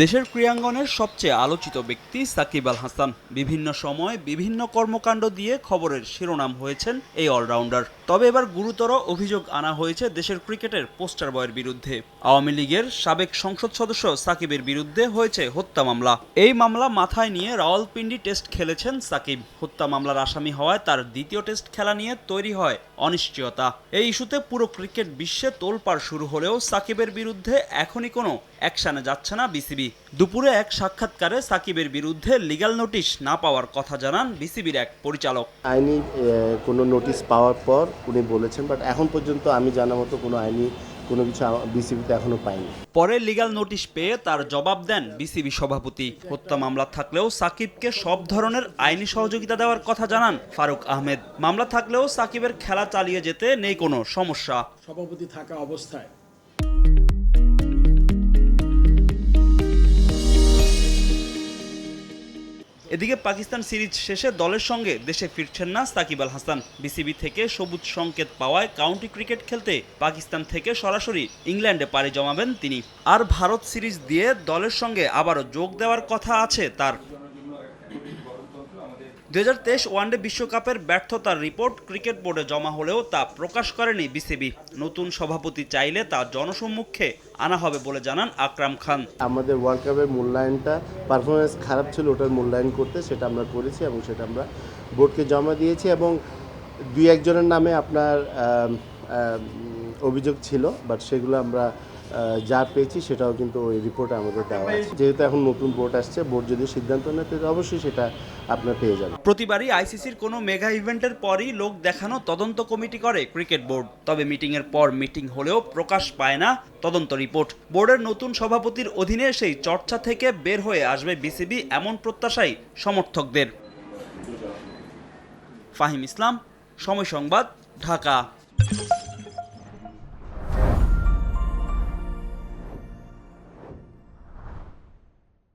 দেশের ক্রীড়াঙ্গনের সবচেয়ে আলোচিত ব্যক্তি সাকিব আল হাসান। বিভিন্ন সময় বিভিন্ন কর্মকাণ্ড দিয়ে খবরের শিরোনাম হয়েছেন এই অলরাউন্ডার। তবে এবার গুরুতর অভিযোগ আনা হয়েছে দেশের ক্রিকেটের পোস্টার বয়ের বিরুদ্ধে। আওয়ামী লীগের সাবেক সংসদ সদস্য সাকিবের বিরুদ্ধে হয়েছে হত্যা মামলা। এই মামলা মাথায় নিয়ে রাওয়ালপিন্ডি টেস্ট খেলেছেন সাকিব। হত্যা মামলার আসামি হওয়ায় তার দ্বিতীয় টেস্ট খেলা নিয়ে তৈরি হয় অনিশ্চয়তা। এই ইস্যুতে পুরো ক্রিকেট বিশ্বে তোলপাড় শুরু হলেও সাকিবের বিরুদ্ধে এখনই কোনো অ্যাকশানে যাচ্ছে না বিসিবি। দুপুরে এক সাক্ষাৎকারে সাকিবের বিরুদ্ধে লিগ্যাল নোটিশ না পাওয়ার কথা জানান বিসিবির এক পরিচালক। আইনি কোনো নোটিশ পাওয়ার পর উনি বলেছেন বাট এখন পর্যন্ত আমি জানা মতো কোনো আইনি কোনো কিছু বিসিবিতে এখনও পাইনি। পরে লিগাল নোটিশ পেয়ে তার জবাব দেন বিসিবি সভাপতি। হত্যা মামলা থাকলেও সাকিবকে সব ধরনের আইনি সহযোগিতা দেওয়ার কথা জানান ফারুক আহমেদ। মামলা থাকলেও সাকিবের খেলা চালিয়ে যেতে নেই কোনো সমস্যা। সভাপতি থাকা অবস্থায় এদিকে পাকিস্তান সিরিজ শেষে দলের সঙ্গে দেশে ফিরছেন না সাকিব আল হাসান। বিসিবি থেকে সবুজ সংকেত পাওয়ায় কাউন্টি ক্রিকেট খেলতে পাকিস্তান থেকে সরাসরি ইংল্যান্ডে পাড়ি জমাবেন তিনি। আর ভারত সিরিজ দিয়ে দলের সঙ্গে আবারও যোগ দেওয়ার কথা আছে তার। দুই হাজার তেইশ ওয়ানডে বিশ্বকাপের ব্যর্থতার রিপোর্ট ক্রিকেট বোর্ডে জমা হলেও তা প্রকাশ করেনি বিসিবি। নতুন সভাপতি চাইলে তা জনসম্মুখে আনা হবে বলে জানান আকরাম খান। আমাদের ওয়ার্ল্ড কাপের মূল্যায়নটা পারফরমেন্স খারাপ ছিল, ওটার মূল্যায়ন করতে সেটা আমরা করেছি এবং সেটা আমরা বোর্ডকে জমা দিয়েছি এবং দুই একজনের নামে আপনার অভিযোগ ছিল বাট সেগুলো আমরা যা পেয়েছি সেটাও কিন্তু ওই রিপোর্টে আমাদের দেওয়া আছে। যেহেতু এখন নতুন বোর্ড আসছে বোর্ড যদি সিদ্ধান্ত নেয়, তাহলে অবশ্যই সেটা আপনার পেয়ে যাবেন। প্রতিবারই আইসিসির কোনো মেগা ইভেন্টের পরই লোক দেখানো তদন্ত কমিটি করে ক্রিকেট বোর্ড তবে মিটিংয়ের পর মিটিং হলেও প্রকাশ পায় না তদন্ত রিপোর্ট বোর্ডের নতুন সভাপতির অধীনে সেই চর্চা থেকে বের হয়ে আসবে বিসিবি এমন প্রত্যাশাই সমর্থকদের। ফাহিম ইসলাম, সময় সংবাদ, ঢাকা।